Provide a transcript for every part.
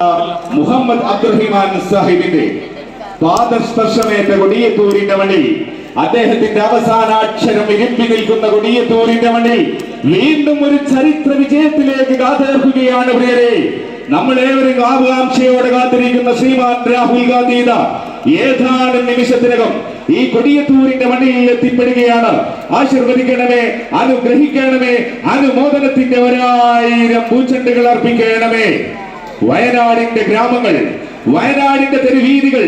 മുഹമ്മദ് അബ്ദുറഹിമാൻ സാഹിബിന്റെ പാദസ്പർശമേറ്റ കൊടിയത്തൂരിന്റെ മണ്ണിൽ അദ്ദേഹത്തിന്റെ അവസാനാക്ഷരം ഇരിപ്പി നിൽക്കുന്ന കൊടിയത്തൂരിന്റെ മണ്ണിൽ വീണ്ടും ഒരു ചരിത്ര വിജയത്തിലേക്ക് കാതേർക്കുകയാണ് പ്രിയരെ. നമ്മളേവരും ആകാംക്ഷയോടെ കാത്തിരിക്കുന്ന ശ്രീമാൻ രാഹുൽ ഗാന്ധി ഏതാനും നിമിഷത്തിനകം ഈ കൊടിയത്തൂരിന്റെ മണ്ണിൽ എത്തിപ്പെടുകയാണ്. ആശീർവദിക്കണമേ അനുഗ്രഹിക്കണമേ അനുമോദനത്തിന്റെ ഒരായിരം പൂച്ചെണ്ടുകൾ അർപ്പിക്കണമേ. വയനാടിന്റെ ഗ്രാമങ്ങൾ വയനാടിന്റെ തെരുവീതികൾ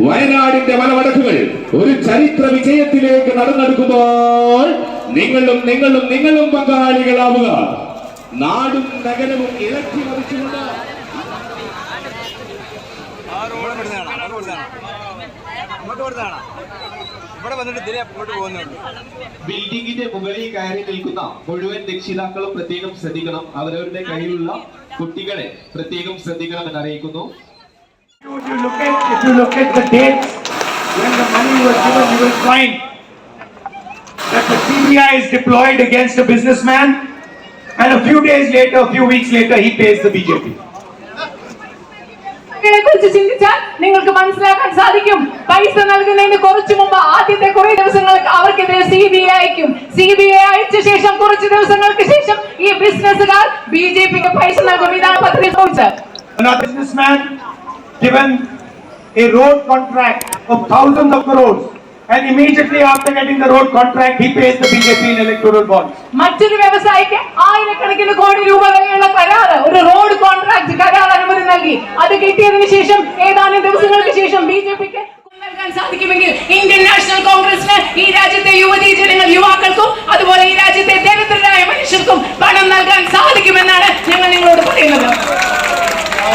വയനാടിന്റെ മലവടക്കുകൾ ഒരു ചരിത്ര വിജയത്തിലേക്ക് നടന്നെടുക്കുമ്പോൾ നിങ്ങളും നിങ്ങളും നിങ്ങളും പങ്കാളികളാവുക. നാടും നഗരവും ഇളക്കി മറിച്ചുകൊണ്ട്. ബിൽഡിംഗിന്റെ മുകളിൽ കയറി നിൽക്കുന്ന മുഴുവൻ രക്ഷിതാക്കളും പ്രത്യേകം ശ്രദ്ധിക്കണം. അവരവരുടെ കയ്യിലുള്ള കുട്ടികളെ പ്രത്യേകം ശ്രദ്ധിക്കണം എന്ന് അറിയിക്കുന്നു If you look at, if you look at the dates when the money was given, you will find that the CBI is deployed against a businessman, and a few days later, a few weeks later, he pays the BJP. ഇതിനെ കുറിച്ച് ചിന്തിച്ചാൽ നിങ്ങൾക്ക് മനസ്സിലാക്കാൻ സാധിക്കും. പൈസ നൽകുന്നതിന് കുറച്ചു മുമ്പ് ആദ്യത്തെ കുറെ ദിവസങ്ങൾ അവർക്കെതിരെ സി ബി ഐ അയക്കും. സി ബി ഐ അയച്ച ശേഷം കുറച്ച് ദിവസങ്ങൾക്ക് ശേഷം ഈ ബിസിനസ്സുകാർ ബി ജെ പിക്ക് പൈസ നൽകും. ഇതാണ് പദ്ധതി given a road contract of thousands of crores, and immediately after getting the road contract, he pays the BJP in electoral bonds. മറ്റൊരു വ്യവസായിക്ക് ആയിരക്കണക്കിന് കോടി രൂപ വിലയുള്ള കരാറ്. ഒരു road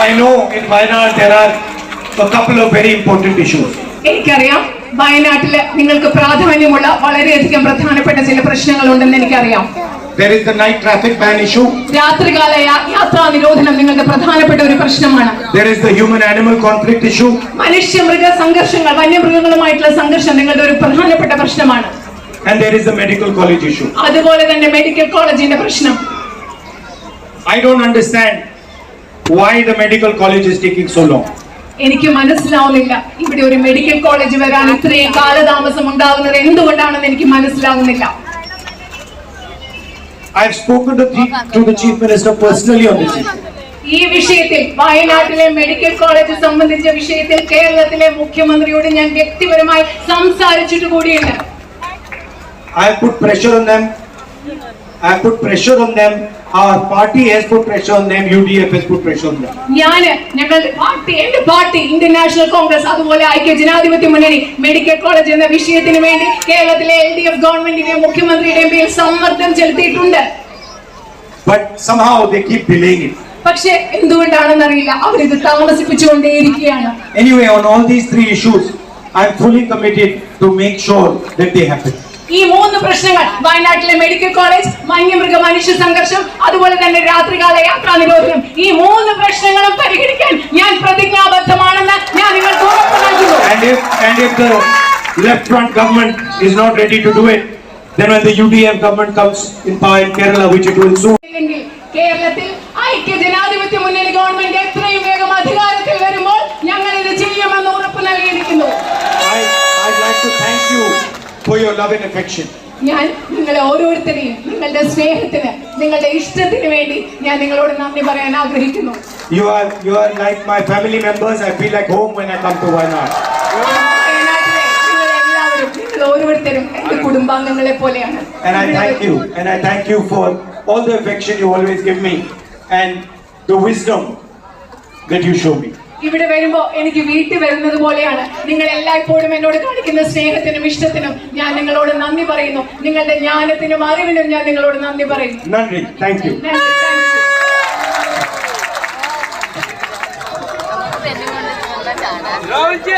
I know in Wayanad there are a couple of very important issues. എനിക്കറിയാം വയനാട്ടില് നിങ്ങൾക്ക് പ്രാധാന്യമുള്ള വളരെയധികം പ്രധാനപ്പെട്ട ചില പ്രശ്നങ്ങളുണ്ടെന്ന് എനിക്കറിയാം There is the night traffic ban issue. രാത്രികാല യാ- യാത്രാ നിരോധനം നിങ്ങളുടെ പ്രധാനപ്പെട്ട ഒരു പ്രശ്നമാണ് There is the human-animal conflict issue. മനുഷ്യ മൃഗ സംഘർഷങ്ങൾ വന്യമൃഗങ്ങളുമായിട്ടുള്ള സംഘർഷം നിങ്ങളുടെ ഒരു പ്രധാനപ്പെട്ട പ്രശ്നമാണ് And there is the medical college issue. അതുപോലെ തന്നെ മെഡിക്കൽ കോളേജിന്റെ പ്രശ്നം I don't understand why the medical college is taking so long. എനിക്ക് മനസ്സിലാവുന്നില്ല ഇവിടെ ഒരു മെഡിക്കൽ കോളേജ് വരാൻ ഇത്രയും കാലതാമസം ഉണ്ടാകുന്നത് എന്തുകൊണ്ടാണെന്ന് എനിക്ക് മനസ്സിലാവുന്നില്ല have spoken to the, to the chief minister personally on this issue. ഈ വിഷയത്തിൽ വയനാട്ടിലെ മെഡിക്കൽ കോളേജ് സംബന്ധിച്ച വിഷയത്തിൽ കേരളത്തിലെ മുഖ്യമന്ത്രിയോട് ഞാൻ വ്യക്തിപരമായി സംസാരിച്ചിട്ട് കൂടിയുണ്ട് I put pressure on them. I put pressure on them. Our party has put pressure them. UDF has put pressure on them. ഞാൻ ഞങ്ങളുടെ പാർട്ടി എന്റെ പാർട്ടി ഇന്ത്യൻ നാഷണൽ കോൺഗ്രസ് അതുപോലെ ഐക്യ ജനാധിപത്യ മുന്നണി മെഡിക്കൽ കോളേജ് എന്ന വിഷയത്തിന് വേണ്ടി കേരളത്തിലെ എൽ ഡി എഫ് ഗവൺമെന്റിന്റെയും മുഖ്യമന്ത്രിയുടെയും പേരിൽ സമ്മർദ്ദം ചെലുത്തിയിട്ടുണ്ട് But somehow they keep delaying it. പക്ഷെ എന്തുകൊണ്ടാണെന്നറിയില്ല അവരിത് താമസിപ്പിച്ചുകൊണ്ടേയിരിക്കുകയാണ് anyway on all these three issues I am fully committed to make sure that they happen. ഈ മൂന്ന് പ്രശ്നങ്ങൾ വയനാട്ടിലെ മെഡിക്കൽ കോളേജ് വന്യമൃഗ മനുഷ്യ സംഘർഷം അതുപോലെ തന്നെ രാത്രികാല യാത്രാ നിരോധനം. ഈ മൂന്ന് പ്രശ്നങ്ങളും പരിഹരിക്കാൻ ഞാൻ പ്രതിജ്ഞാബദ്ധമാണെന്ന് ഞാൻ നിങ്ങൾക്ക് ഉറപ്പ് നൽകുന്നു. Left front government is not ready to do it, then when the UDF government comes in power in Kerala, which it will soon, കേരളത്തിൽ ഐക്യ ജനാധിപത്യ മുന്നണി ഗവൺമെന്റ് എത്രയും വേഗം അധികാരത്തിൽ വരുമ്പോൾ ഞങ്ങൾ ഇത് ചെയ്യുമെന്ന് ഉറപ്പ് നൽകിയിരിക്കുന്നു. I, I'd like to thank you for your love and affection. ഞാൻ നിങ്ങളെ ഓരോരുത്തരെയും നിങ്ങളുടെ സ്നേഹത്തിന് നിങ്ങളുടെ ഇഷ്ടത്തിന് വേണ്ടി ഞാൻ നിങ്ങളോട് നന്ദി പറയാൻ ആഗ്രഹിക്കുന്നു You are, you are like my family members. I feel like home when I come to Wayanad. വയനാട്ടിലെ നിങ്ങളെല്ലാവരും നിങ്ങൾ ഓരോരുത്തരും എന്റെ കുടുംബാംഗങ്ങളെ പോലെയാണ് And I thank you. And I thank you for all the affection you always give me and the wisdom that you show me. ഇവിടെ വരുമ്പോ എനിക്ക് വീട്ടിൽ വരുന്നത് പോലെയാണ്. നിങ്ങൾ എല്ലായ്പ്പോഴും എന്നോട് കാണിക്കുന്ന സ്നേഹത്തിനും ഇഷ്ടത്തിനും ഞാൻ നിങ്ങളോട് നന്ദി പറയുന്നു. നിങ്ങളുടെ ജ്ഞാനത്തിനും അറിവിനും ഞാൻ നിങ്ങളോട് നന്ദി പറയുന്നു. നന്ദി, താങ്ക് യു. രാഹുൽജി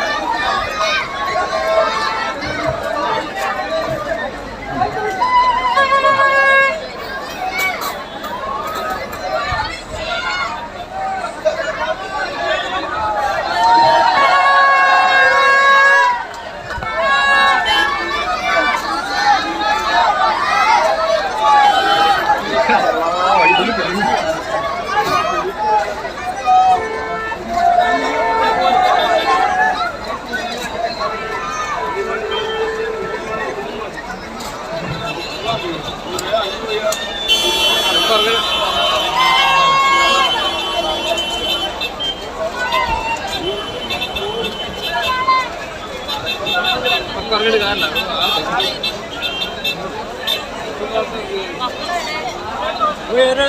നമ്മൾ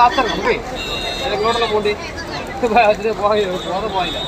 ലാസ്റ്റ് നമുക്ക് ഇതിലോട്ടുള്ള പോണ്ടി. പോയില്ല.